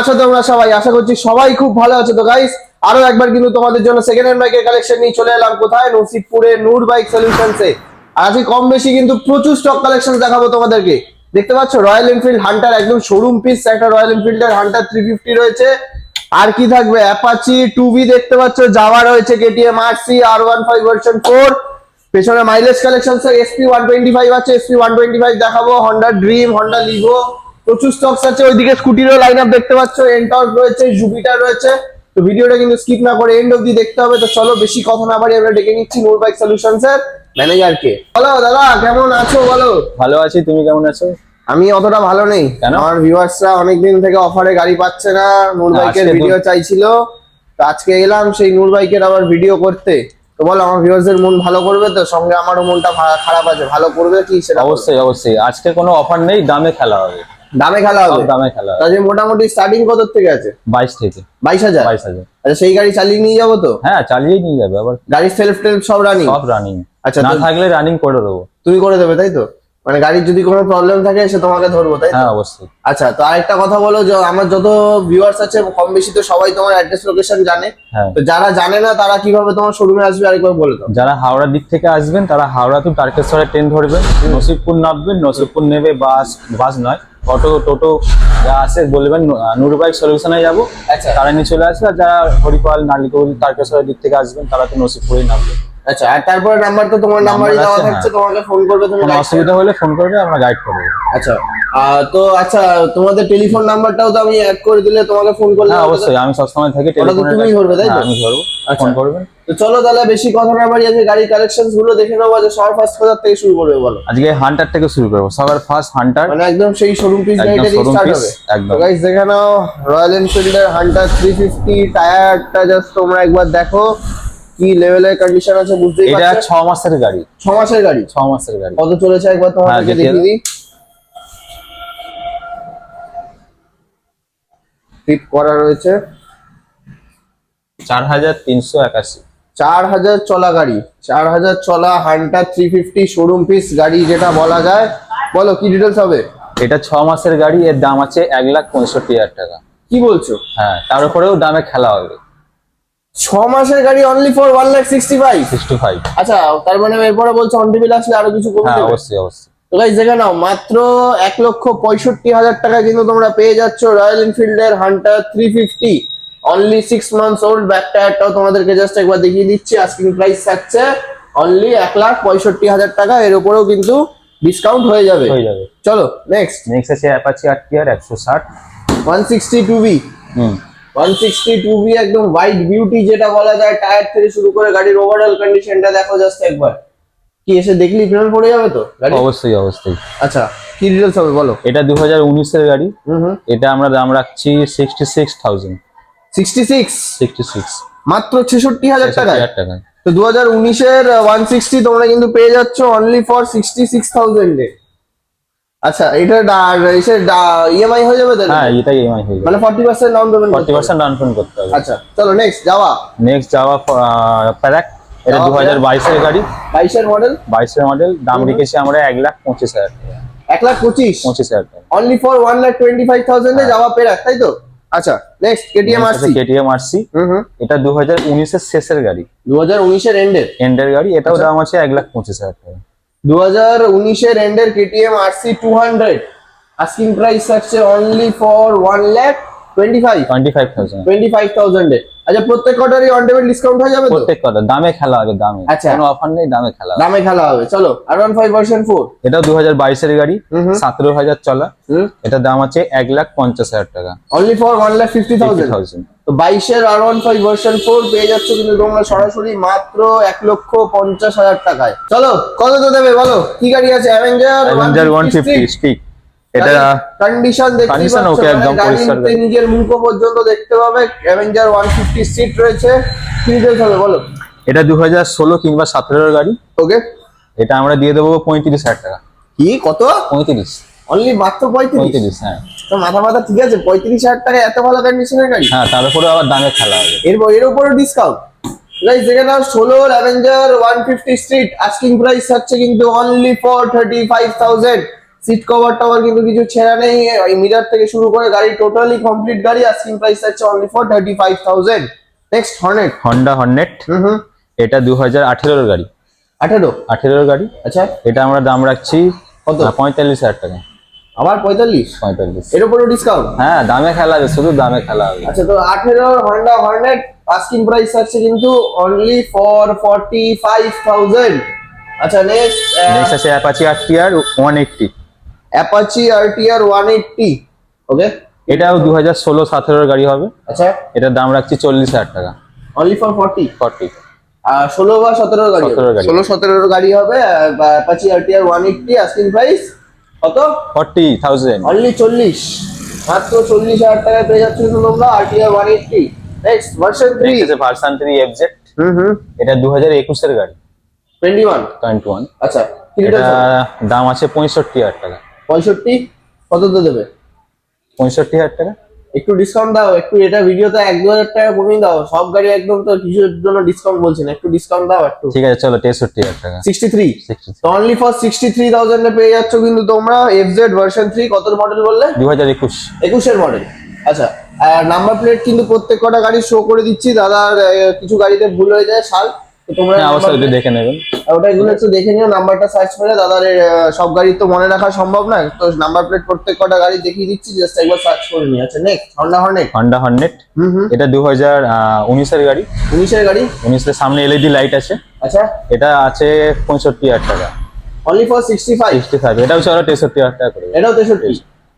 আছো তোমরা সবাই আশা করছি সবাই খুব ভালো আছো। তো গাইস আরও একবার কিন্তু তোমাদের জন্য সেকেন্ড হ্যান্ড বাইকের কালেকশন নিয়ে চলে এলাম কোথায়? নসিবপুরে নূর বাইক সলিউশনসে আজকে কম বেশি কিন্তু প্রচুর স্টক কালেকশন দেখাবো তোমাদেরকে। দেখতে পাচ্ছ? রয়্যাল এনফিল্ড হান্টার একদম শোরুম পিস একটা রয়্যাল এনফিল্ডের হান্টার থ্রি ফিফটি রয়েছে। আর কি থাকবে? অ্যাপাচি টু বি দেখতে পাচ্ছ? জাভা রয়েছে KTM RC R one five version four পেছনে mileage collection SP one twenty five আছে এসপি ওয়ান টোয়েন্টি ফাইভ দেখাবো। হন্ডা ড্রিম হন্ডা লিভো প্রচুর স্টকস আছে ওইদিকে স্কুটিরও লাইন আপ দেখতে পাচ্ছ এন্টর্ক রয়েছে জুপিটার রয়েছে। তো ভিডিওটা কিন্তু স্কিপ না করে এন্ড অব্দি দেখতে হবে। তো চলো বেশি কথা না বাড়ি আমরা ডেকে নিচ্ছি নূর বাইক সলিউশনস এর ম্যানেজারকে বলো দাদা কেমন আছো বলো? ভালো আছি তুমি কেমন আছো? আমি অতটা ভালো নেই। কেন? আমার ভিউয়ার্সরা অনেকদিন থেকে অফারে গাড়ি পাচ্ছে না নূর বাইকের ভিডিও চাইছিল। তো আজকে এলাম সেই নূর বাইকের আবার ভিডিও করতে। তো বলো আমার ভিউয়ার্সদের মন ভালো করবে তো? সঙ্গে আমারও মনটা খারাপ আছে ভালো করবে কি সেটা। অবশ্যই অবশ্যই। আজকে কোনো অফার নেই দামে খেলা হবে। দামে খেলা হবে? দামে খেলা হবে। তাহলে মোটামুটি স্টার্টিং কত থেকে আছে? বাইশ থেকে। বাইশ হাজার? বাইশ হাজার। আচ্ছা সেই গাড়ি চালিয়ে নিয়ে যাব তো? হ্যাঁ চালিয়েই নিয়ে যাবে আবার গাড়ির সেলফ টেলফ সব রানিং সব রানিং আচ্ছা, না থাকলে রানিং করে দেবো। তুমি করে দেবে তাই তো? মানে গাড়ির যদি কোনো প্রবলেম থাকে সে তোমাকে ধরবো তাই হ্যাঁ অবশ্যই। আচ্ছা তো আরেকটা কথা বলো যে আমার যত ভিউয়ার্স আছে কম বেশি তো সবাই তোমার অ্যাড্রেস লোকেশন জানে। হ্যাঁ। তো যারা জানে না তারা কীভাবে তোমার শোরুমে আসবে আরেকবার বলে দাও। যারা হাওড়ার দিক থেকে আসবেন তারা হাওড়া টু তারকেশ্বরের ট্রেন ধরবেন নসিবপুর নামবেন নসিবপুর নেবে বাস বাস নয়। অটো টোটো যা আছে বলবেন নূর বাইক সলিউশনে যাব। আচ্ছা। তারা নিয়ে চলে আসবে আর যারা হরিপাল নালিকুল তারকেশ্বরের দিক থেকে আসবেন তারা তো নসিবপুরেই নামবে। আচ্ছা আর তারপরে নাম্বার তো তোমার নাম্বারই দেওয়া থাকছে হ্যাঁ। তোমাকে ফোন করবে তুমি অসুবিধা হলে ফোন করবে আমরা গাইড করব। আচ্ছা তো আচ্ছা তোমাদের টেলিফোন নাম্বারটাও তো আমি অ্যাড করে দিলে তোমাকে ফোন করলে হ্যাঁ অবশ্যই আমি সবসময় থেকে টেলিফোনে তুমিই ধরবে, তাই তো? আমি ধরবো। ফোন করবেন। তো চলো তাহলে বেশি কথা না বাড়ি আজকে গাড়ির কালেকশনগুলো দেখে নেব যে সবার ফার্স্ট কোথা থেকে শুরু করবে বলো। আজকে হান্টার থেকে শুরু করব সবার ফার্স্ট হান্টার মানে একদম সেই শোরুম পিস গাড়িটা দিয়ে স্টার্ট হবে। একদম। গাইস দেখে নাও রয়্যাল এনফিল্ডের হান্টার থ্রি ফিফটি টায়ারটা জাস্ট তোমরা একবার দেখো কি লেভেলের কন্ডিশন আছে বুঝতেই এটা পারছ? ছ মাসের গাড়ি। ছ মাসের গাড়ি? ছ মাসের গাড়ি। কত চলেছে একবার তোমাদেরকে হ্যাঁ, দেখিয়ে দিই। ফিট করা রয়েছে। চার হাজার তিনশো একাশি। চার হাজার চলা গাড়ি চার হাজার চলা Hunter three fifty showroom piece গাড়ি যেটা বলা যায়। বলো কি ডিটেলস হবে? এটা ছ মাসের গাড়ি এর দাম আছে এক লাখ পঁয়ষট্টি হাজার টাকা। কি বলছো? হ্যাঁ তার উপরেও দামে খেলা হবে। ছ মাসের গাড়ি only for one lakh sixty five sixty five আচ্ছা তার মানে এরপরে বলছো অন টেবিল আসলে আরও কিছু কমে হ্যাঁ অবশ্যই অবশ্যই। তো গাইস দেখে নাও মাত্র এক লক্ষ পঁয়ষট্টি হাজার টাকা কিন্তু তোমরা পেয়ে যাচ্ছ Royal এনফিল্ডের Hunter three fifty only six months old back টায়ারটাও তোমাদেরকে জাস্ট একবার দেখিয়ে দিচ্ছি। আস্কিং প্রাইস থাকছে অনলি এক লাখ পঁয়ষট্টি হাজার টাকা। এর উপরেও কিন্তু ডিসকাউন্ট হয়ে যাবে। হয়ে যাবে। চলো নেক্সট নেক্সট আছে অ্যাপাচি আর টি আর? একশো ষাট। One sixty two B one sixty two B একদম হোয়াইট বিউটি যেটা বলা যায় টায়ার থেকে শুরু করে গাড়ির ওভারঅল কন্ডিশনটা দেখো জাস্ট একবার। কি এসে দেখলি ফেরত পড়ে যাবে তো গাড়ি? অবশ্যই অবশ্যই। আচ্ছা কি ডিটেলস হবে বলো? এটা দু হাজার উনিশের গাড়ি। এটা আমরা দাম রাখছি sixty six thousand sixty six sixty six মাত্র ছেষট্টি হাজার টাকায়? হাজার টাকা তো উনিশের ওয়ান সিক্সটি তোমরা কিন্তু পেয়ে যাচ্ছ অনলি ফর সিক্সটি সিক্স থাউজেন্ডে আচ্ছা এটা এসে ইএমআই হয়ে যাবে তাহলে? হ্যাঁ এটাই ইএমআই হয়ে যাবে। মানে forty percent down payment forty percent down payment করতে হবে। আচ্ছা চলো নেক্সট যাওয়া। নেক্সট যাওয়া প্যারাক এটা যাওয়া দু হাজার বাইশের গাড়ি। বাইশের মডেল বাইশের মডেল দাম রেখেছি আমরা এক লাখ পঁচিশ হাজার টাকা। এক লাখ পঁচিশ? পঁচিশ হাজার টাকা। Only for one lakh twenty five থাউজেন্ডে যাওয়া পেরাক তাই তো? আচ্ছা next KTM RC KTM RC এটা দু হাজার উনিশের শেষের গাড়ি। দু হাজার উনিশের এন্ডের এন্ডের গাড়ি এটাও আচ্ছা। দাম আছে এক লাখ পঁচিশ হাজার টাকা। দু হাজার উনিশের এন্ডের KTM RC two hundred asking price থাকছে অনলি ফর ওয়ান ল্যাক আচ্ছা প্রত্যেক কটারই অন টেবিল ডিসকাউন্ট হয়ে যাবে প্রত্যেক কথা দামে খেলা হবে দামে। আচ্ছা। কোনো অফার নেই দামে খেলা দামে খেলা হবে। চলো R one five version four এটাও দু হাজার বাইশের গাড়ি। সতেরো হাজার চলা। এটার দাম আছে এক লাখ পঞ্চাশ হাজার টাকা। Only for one lakh fifty thousand thousand তো বাইশের R one five version four পেয়ে যাচ্ছ কিন্তু তোমরা সরাসরি মাত্র এক লক্ষ পঞ্চাশ হাজার টাকায়। চলো কত তো দেবে বলো? কি গাড়ি আছে? অ্যাভেঞ্জার অ্যাভেঞ্জার ওয়ান ফিফটি স্টিক এটা কন্ডিশন দেখতে একদম পরিষ্কার নিজের মুখ পর্যন্ত দেখতে পাবে অ্যাভেঞ্জার সিট রয়েছে কি ডিটেলস হবে বলো? এটা দু হাজার ষোলো কিংবা গাড়ি। ওকে। এটা আমরা দিয়ে দেবো পঁয়ত্রিশ হাজার টাকা। কি? কত? পঁয়ত্রিশ। অনলি মাত্র পঁয়ত্রিশ? পঁয়ত্রিশ হ্যাঁ। তো মাথা মাথা ঠিক আছে পঁয়ত্রিশ হাজার টাকা এত ভালো কন্ডিশনের গাড়ি? হ্যাঁ তার উপরে আবার দামে খেলা হবে। এর এর উপরও ডিসকাউন্ট গাইস দেখে নাও Avenger one fifty street asking price হচ্ছে কিন্তু only for thirty five thousand seat cover tower কিন্তু কিছু ছেঁড়া নেই। এই মিরার থেকে শুরু করে গাড়ি টোটালি কমপ্লিট গাড়ি আস্কিং প্রাইস আছে only for thirty five thousand next Hornet Honda Hornet hmm hmm. এটা দু হাজার আঠেরোর গাড়ি। আঠেরো? আঠেরোর গাড়ি। আচ্ছা। এটা আমরা দাম রাখছি কত? পঁয়তাল্লিশ হাজার টাকা। আবার পঁয়তাল্লিশ? পঁয়তাল্লিশ। এর উপরও ডিসকাউন্ট হ্যাঁ দামে খেলা হবে শুধু দামে খেলা হবে। আচ্ছা তো আঠেরো হন্ডা হর্নেট আস্কিং প্রাইস আছে কিন্তু only for forty five thousand আচ্ছা নেক্সট নেক্সট আছে Apache R T R one eighty Apache RTR one eighty okay এটাও দু হাজার ষোলো সতেরোর গাড়ি হবে। আচ্ছা। এটার দাম রাখছি চল্লিশ হাজার টাকা। অনলি ফর ফর্টি ফর্টি আর ষোলো বা সতেরোর গাড়ি 16 17 গাড়ি। ষোলো সতেরোর গাড়ি হবে Apache RTR one eighty asking price কত? ফর্টি থাউজেন্ড অনলি চল্লিশ। মাত্র চল্লিশ হাজার টাকায় পেয়ে যাচ্ছ কিন্তু তোমরা RTR one eighty next version three next আছে version three FZ hmm hmm. এটা দু হাজার একুশের গাড়ি। টোয়েন্টি ওয়ান টোয়েন্টি ওয়ান আচ্ছা এটা দাম আছে পঁয়ষট্টি হাজার টাকা। পঁয়ষট্টি কত তো দেবে? পঁয়ষট্টি হাজার টাকা। একটু ডিসকাউন্ট দাও একটু এটা ভিডিওতে এক দু হাজার টাকা কমিয়ে দাও সব গাড়ি একদম তো কিছুর জন্য ডিসকাউন্ট বলছি না একটু ডিসকাউন্ট দাও একটু। ঠিক আছে চলো তেষট্টি হাজার টাকা। Sixty three only for sixty three থাউজেন্ডে পেয়ে যাচ্ছ কিন্তু তোমরা এফ জেড ভার্সন থ্রি কত মডেল বললে? দু হাজার একুশ। একুশের মডেল আচ্ছা আর নাম্বার প্লেট কিন্তু প্রত্যেক কটা গাড়ি শো করে দিচ্ছি আহ, কিছু গাড়িতে ভুল হয়ে যায় সাল। তোমরা হ্যাঁ অবশ্যই দেখে নেবেন। plate- ওটা এগুলো একটু দেখে নিও নাম্বারটা সার্চ করে দাদার সব গাড়ি তো মনে রাখা সম্ভব না তো নাম্বার প্লেট প্রত্যেক কটা গাড়ি দেখিয়ে দিচ্ছি জাস্ট একবার সার্চ করে next Honda Hornet Honda Hornet এটা দু হাজার উনিশের গাড়ি। উনিশের গাড়ি? উনিশের সামনে এলইডি লাইট আছে। আচ্ছা। এটা আছে পঁয়ষট্টি হাজার টাকা। Only for sixty five sixty five এটাও চলো তেষট্টি হাজার টাকা করে। এটাও তেষট্টি।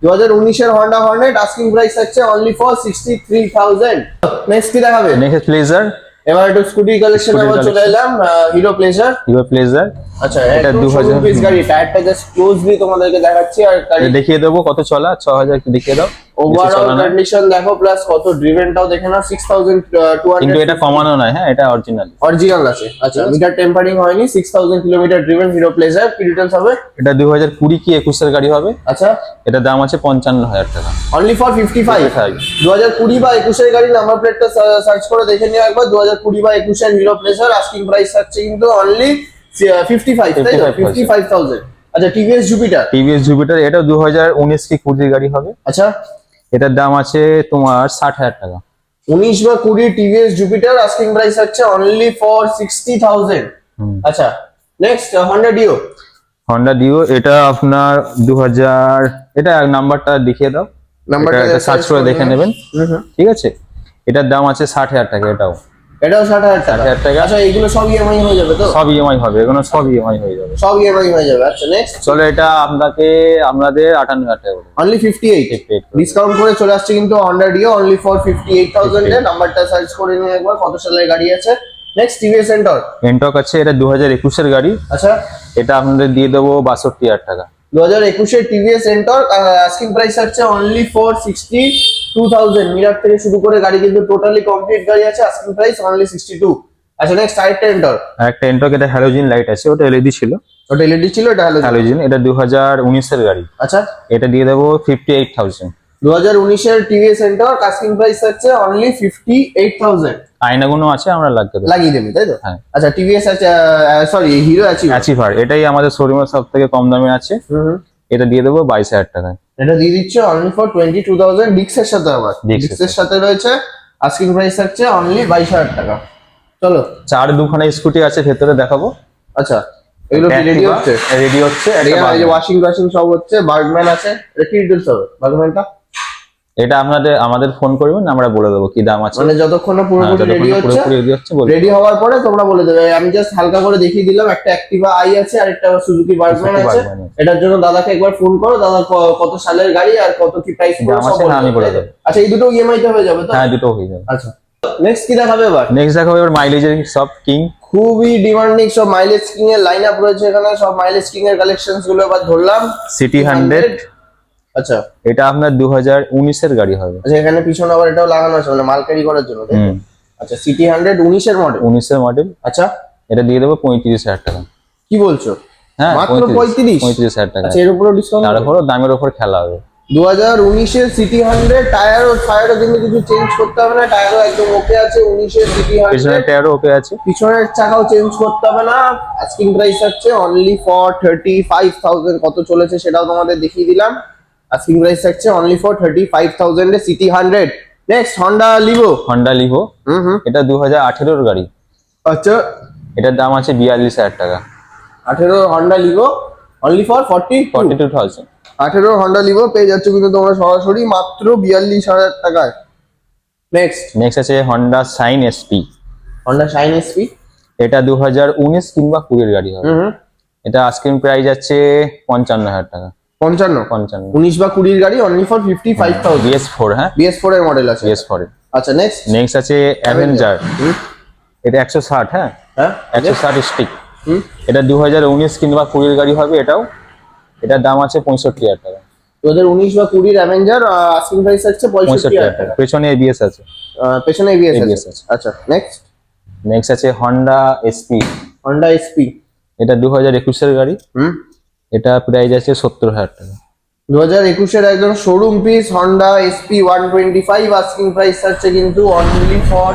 দু হাজার উনিশের হন্ডা হর্নেট আস্কিং প্রাইস আছে only for sixty three thousand next কি দেখাবে? নেক্সট প্লেজার এবার একটু স্কুটি কালেকশন আমরা চলে এলাম হিরো প্লেজার হিরো প্লেজার আচ্ছা এটা এটা 2000 পিস গাড়ি টায়ারটা জাস্ট ক্লোজলি তোমাদেরকে দেখাচ্ছি আর গাড়ি দেখিয়ে দেবো কত চলা একটু দেখিয়ে দাও বেশি ওভারঅল কন্ডিশন দেখো প্লাস কত ড্রিভেনটাও দেখে কিন্তু এটা কমানো নয় হ্যাঁ এটা অরিজিনাল অরিজিনাল আছে। আচ্ছা মিটার টেম্পারিং হয়নি six thousand kilometre driven Hero Pleasure কি ডিটেলস হবে? এটা দু হাজার কুড়ি কি একুশের গাড়ি হবে? আচ্ছা। দাম আছে পঞ্চান্ন হাজার টাকা। অনলি ফর ফিফটি ফাইভ 55 দু হাজার কুড়ি বা একুশের গাড়ি নাম্বার প্লেটটা সার্চ করে দেখে নিও একবার দু হাজার কুড়ি বা একুশের হিরো প্লেজার আস্কিং প্রাইস থাকছে কিন্তু অনলি ফিফটি ফাইভ তাই তো? 55,000 ফিফটি ফাইভ থাউজেন্ড আচ্ছা টিভিএস জুপিটার টিভিএস জুপিটার এটা দু হাজার উনিশ কি কুড়ির গাড়ি হবে? আচ্ছা। এটার দাম আছে তোমার ষাট হাজার টাকা। উনিশ বা কুড়ি টিভিএস জুপিটার আস্কিং প্রাইস হচ্ছে অনলি ফর সিক্সটি থাউজেন্ড আচ্ছা next Honda Dio Honda Dio এটা আপনার দু হাজার এটা নাম্বারটা দেখিয়ে দাও। নাম্বারটা সার্চ করে দেখে নেবেন। ঠিক আছে? এটার দাম আছে ষাট হাজার টাকা এটাও। এটাও ষাট হাজার টাকা। টাকা। আচ্ছা এইগুলো সব ইএমআই হয়ে যাবে তো? সব ইএমআই হবে এগুলো সব ইএমআই হয়ে যাবে। সব ইএমআই হয়ে যাবে। আচ্ছা নেক্সট চলো এটা আপনাকে আপনাদের আটান্ন হাজার টাকা অনলি ফিফটি এইট 58 ডিসকাউন্ট করে চলে আসছে কিন্তু Honda Dio only for fifty eight thousand নাম্বারটা সার্চ করে নিয়ে একবার কত সালের গাড়ি আছে। নেক্সট টিভিএস সেন্টার এন্টক আছে এটা দু হাজার একুশের গাড়ি। আচ্ছা। এটা আপনাদের দিয়ে দেবো বাষট্টি হাজার টাকা। দু হাজার একুশে টিভিএস সেন্টার আস্কিং প্রাইস আছে only for sixty two thousand mirror থেকে শুরু করে গাড়ি কিন্তু টোটালি কমপ্লিট গাড়ি আছে asking price only sixty two আচ্ছা নেক্সট আরেকটা এন্টার আর একটা এটা হ্যালোজিন লাইট আছে ওটা এলইডি ছিল। ওটা এলইডি ছিল এটা হ্যালোজিন এটা দু হাজার উনিশের গাড়ি। আচ্ছা। এটা দিয়ে দেবো ফিফটি এইট থাউজেন্ড দু হাজার উনিশের টিভিএস সেন্টার আস্কিং প্রাইস আছে অনলি ফিফটি এইট থাউজেন্ড আয়নাগুলো আছে আমরা লাগিয়ে দেবো। লাগিয়ে দেবে তাই তো? হ্যাঁ। আচ্ছা টিভিএস আছে সরি হিরো আছে। অ্যাচিভার এটাই আমাদের শোরুমের সব থেকে কম দামে আছে। এটা দিয়ে দেবো বাইশ হাজার টাকায়। এটা দিয়ে দিচ্ছে only for twenty two thousand ডিক্সের সাথে আবার। ডিক্সের সাথে। রয়েছে আস্কিং প্রাইস থাকছে অনলি বাইশ হাজার টাকা। চলো। চার দুখানা স্কুটি আছে ভেতরে দেখাবো। আচ্ছা এগুলো রেডি হচ্ছে? রেডি হচ্ছে একটা এই যে ওয়াশিং ওয়াশিং সব হচ্ছে বার্গম্যান আছে। এটা কি ডিটেলস হবে বার্গম্যানটা এটা আপনাদের আমাদের ফোন করবেন আমরা বলে দেবো কি দাম আছে। মানে যতক্ষণ না হ্যাঁ, পুরোপুরি যতক্ষণ রেডি হচ্ছে রেডি হচ্ছে রেডি হওয়ার পরে তোমরা বলে দেবে। আমি জাস্ট হালকা করে দেখিয়ে দিলাম একটা অ্যাক্টিভা আই আছে আর একটা সুজুকি Suzuki আছে। এটার জন্য দাদাকে একবার ফোন করো দাদা কত সালের গাড়ি আর কত কি প্রাইস পড়বে সব হ্যাঁ, আমি বলে? দেবো। আচ্ছা এই দুটো ইএমআই তে হয়ে যাবে তো? হ্যাঁ দুটো হয়ে যাবে। আচ্ছা নেক্সট কি দেখাবে এবার? নেক্সট দেখাবে এবার মাইলেজের সব কিং খুবই ডিমান্ডিং সব মাইলেজ কিং এর লাইন আপ রয়েছে এখানে সব মাইলেজ কিং এর কালেকশনসগুলো এবার ধরলাম। সিটি হান্ড্রেড আচ্ছা। এটা আপনার দু হাজার উনিশের গাড়ি হবে। আচ্ছা এখানে পিছনে আবার এটাও লাগানো আছে মানে মাল ক্যারি করার জন্য আচ্ছা সিটি হান্ড্রেড উনিশের মডেল উনিশের মডেল আচ্ছা। এটা দিয়ে দেবো পঁয়ত্রিশ হাজার টাকা। কি বলছো? হ্যাঁ মাত্র 35? পঁয়ত্রিশ? হাজার টাকা। আচ্ছা এর ডিসকাউন্ট দামের উপর খেলা হবে। দু হাজার উনিশের সিটি হান্ড্রেড টায়ার ও কিন্তু কিছু চেঞ্জ করতে হবে না টায়ারও একদম ওকে আছে উনিশের সিটি পিছনের হান্ড্রেড টায়ারও ওকে আছে। পিছনের চাকাও চেঞ্জ করতে হবে না। আস্কিং প্রাইস হচ্ছে only for thirty five thousand কত চলেছে সেটাও তোমাদের দেখিয়ে দিলাম। আস্কিং প্রাইস থাকছে only for thirty five thousand CT hundred next Honda Livo Honda Livo এটা দু হাজার আঠেরোর গাড়ি। আচ্ছা। এটার দাম আছে বিয়াল্লিশ হাজার টাকা। আঠেরো Honda Livo only for forty forty two thousand আঠেরো হন্ডা লিভো পেয়ে যাচ্ছ কিন্তু তোমরা সরাসরি মাত্র বিয়াল্লিশ হাজার টাকায়। নেক্সট নেক্সট আছে Honda Shine SP Honda Shine SP এটা দু হাজার উনিশ কিংবা কুড়ির গাড়ি হবে। হুম হুম এটা আস্কিং প্রাইস আছে পঞ্চান্ন হাজার টাকা। পঞ্চান্ন। পঞ্চান্ন। উনিশ বা কুড়ির গাড়ি only for fifty five thousand BS four হ্যাঁ? বিএস ফোর এর মডেল আছে। বিএস ফোর আচ্ছা নেক্সট নেক্সট আছে অ্যাভেঞ্জার এটা একশো ষাট হ্যাঁ? হ্যাঁ একশো ষাট স্টিক এটা দু হাজার উনিশ কিংবা কুড়ির গাড়ি হবে এটাও। এটার দাম আছে পঁয়ষট্টি হাজার টাকা। দু হাজার উনিশ বা কুড়ির অ্যাভেঞ্জার আস্কিং প্রাইস হচ্ছে পঁয়ষট্টি হাজার টাকা। পেছনে এবিএস আছে। পেছনে এবিএস আছে। আছে। আচ্ছা নেক্সট নেক্সট আছে হন্ডা এসপি হন্ডা এসপি এটা দু হাজার একুশের গাড়ি। হুম। এটা প্রাইস আছে সত্তর হাজার টাকা। দু হাজার একুশের একদম showroom piece Honda SP one twenty five asking price থাকছে কিন্তু অনলি ফর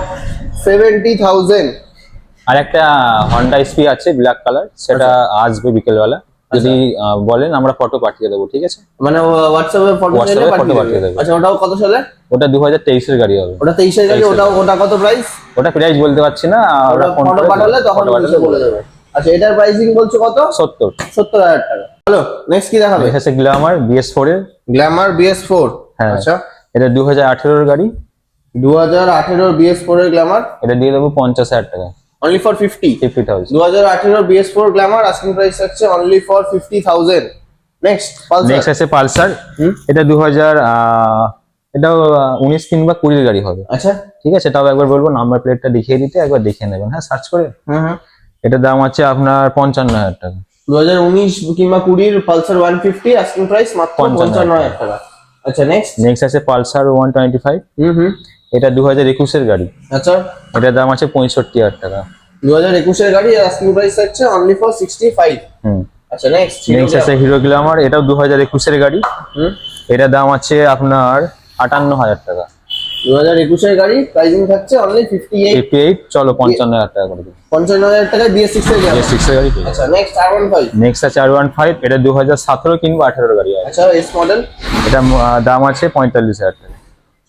সেভেন্টি থাউজেন্ড আর একটা হন্ডা এসপি আছে ব্ল্যাক কালার সেটা আসবে বিকেলবেলা। যদি বলেন আমরা ফটো পাঠিয়ে দেবো ঠিক আছে? মানে হোয়াটসঅ্যাপে ফটো WhatsApp এ photo পাঠিয়ে দেবে। আচ্ছা ওটাও কত সালে? ওটা দু হাজার তেইশের গাড়ি হবে। ওটা তেইশের গাড়ি 23 ওটাও ওটা কত প্রাইস ওটা প্রাইস বলতে পারছি না ওটা ফোন ফটো পাঠালে তখন বলে দেবে। আচ্ছা এটার প্রাইসিং বলছো কত? সত্তর। সত্তর হাজার টাকা। হ্যালো নেক্সট কি দেখাবে? নেক্সট আছে গ্ল্যামার বিএস ফোর এর। গ্ল্যামার বিএস ফোর হ্যাঁ। আচ্ছা। এটা দু হাজার আঠেরোর গাড়ি। দু হাজার আঠেরোর বিএস ফোর এর গ্ল্যামার এটা দিয়ে দেবো পঞ্চাশ হাজার টাকা। Only for fifty fifty thousand দু হাজার আঠেরোর BS four Glamour asking price হচ্ছে only for fifty thousand next Pulsar next আছে পালসার। এটা দু হাজার এটাও আহ, উনিশ কিংবা কুড়ির গাড়ি হবে। আচ্ছা। ঠিক আছে তাও একবার বলব নাম্বার প্লেটটা দেখিয়ে দিতে একবার দেখে নেবেন। হ্যাঁ সার্চ করে। হুম হুম। এটার দাম আছে আপনার পঞ্চান্ন হাজার টাকা। দু হাজার উনিশ কিংবা কুড়ির Pulsar one fifty asking price মাত্র পঞ্চান্ন হাজার টাকা। আচ্ছা নেক্সট নেক্সট আছে Pulsar one twenty five. Hmm hmm. এটা দু হাজার একুশের গাড়ি। আচ্ছা। এটার দাম আছে পঁয়ষট্টি হাজার টাকা। দু হাজার একুশের গাড়ি আস্কিং প্রাইস হচ্ছে only for sixty five hmm. আচ্ছা নেক্সট নেক্সট আছে হিরো গ্ল্যামার এটাও দু হাজার একুশের গাড়ি। হুম। এটার দাম আছে আপনার আটান্ন হাজার টাকা। দু হাজার একুশের গাড়ি প্রাইসিং থাকছে অনলি ফিফটি এইট চলো পঞ্চান্ন হাজার টাকা করে দেবো পঞ্চান্ন হাজার টাকায় বিএস সিক্স এর গাড়ি। সিক্সের গাড়ি আচ্ছা next R one five next আছে আর ওয়ান ফাইভ এটা দু হাজার সতেরো কিংবা আঠেরোর গাড়ি আচ্ছা এস মডেল এটা দাম আছে পঁয়তাল্লিশ হাজার টাকা।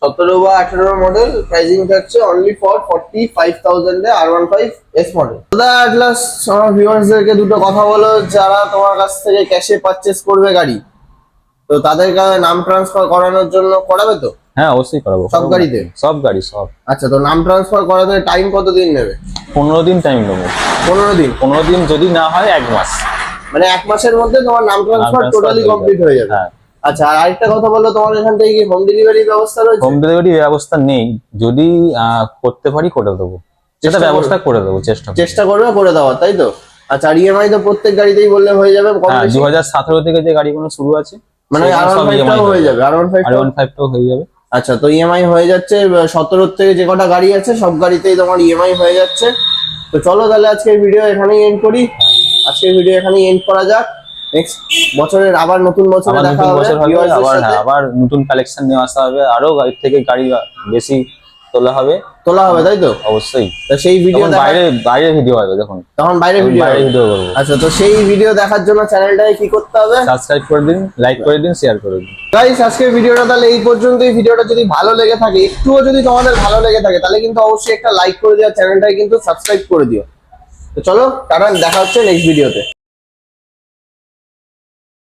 সতেরো বা আঠেরো মডেল প্রাইসিং থাকছে only for forty five thousand R one five S model দাদা অ্যাট লাস্ট আমার ভিউয়ার্সদেরকে দুটো কথা বলো যারা তোমার কাছ থেকে ক্যাশে পারচেস করবে গাড়ি। তো তাদের নাম ট্রান্সফার করানোর জন্য করাবে তো? হ্যাঁ অবশ্যই করাবো। সব গাড়িতে? সব গাড়ি সব। আচ্ছা তো নাম ট্রান্সফার করাতে টাইম কত দিন নেবে? পনেরো দিন টাইম নেব। পনেরো দিন? পনেরো দিন যদি না হয় এক মাস। মানে এক মাসের মধ্যে তোমার নাম ট্রান্সফার টোটালি কমপ্লিট হয়ে যাবে। হ্যাঁ আচ্ছা আর আরেকটা কথা বলল তোমার এখান থেকে কি হোম ডেলিভারি ব্যবস্থা রয়েছে? হোম ডেলিভারি ব্যবস্থা নেই। যদি করতে পারি করে দেবো। সেটা ব্যবস্থা করে দেবো চেষ্টা করব। চেষ্টা করবে করে দেওয়ার তাই তো? আচ্ছা আর ইএমআই তো প্রত্যেক গাড়িতেই বললে হয়ে যাবে হ্যাঁ? দু হাজার সতেরো থেকে যে গাড়িগুলো শুরু আছে মানে আর হয়ে যাবে। আর ওয়ান ফাইভটাও হয়ে যাবে। আচ্ছা তো ইএমআই হয়ে যাচ্ছে সতেরো থেকে যে কটা গাড়ি আছে সব গাড়িতেই তোমার ইএমআই হয়ে যাচ্ছে। তো চলো তাহলে আজকের ভিডিও এখানেই এন্ড করি। আজকের ভিডিও এখানেই এন্ড করা যাক। নেক্সট বছরের আবার নতুন বছরে দেখা হবে আবার নতুন কালেকশন নিয়ে আসা হবে। আরও গাড়ির থেকে গাড়ি বেশি তোলা হবে? তোলা হবে তাই তো? অবশ্যই। তো সেই ভিডিও বাইরে বাইরে ভিডিও হবে দেখুন। তখন বাইরে ভিডিও বাইরে ভিডিও করব। আচ্ছা তো সেই ভিডিও দেখার জন্য চ্যানেলটাকে কি করতে হবে? সাবস্ক্রাইব করে দিন লাইক করে দিন শেয়ার করে দিন। গাইস আজকের ভিডিওটা তাহলে এই পর্যন্তই। ভিডিওটা যদি ভালো লেগে থাকে একটুও যদি তোমাদের ভালো লেগে থাকে তাহলে কিন্তু অবশ্যই একটা লাইক করে দিও চ্যানেলটাকে কিন্তু সাবস্ক্রাইব করে দিও। তো চলো টাটা দেখা হচ্ছে নেক্সট ভিডিওতে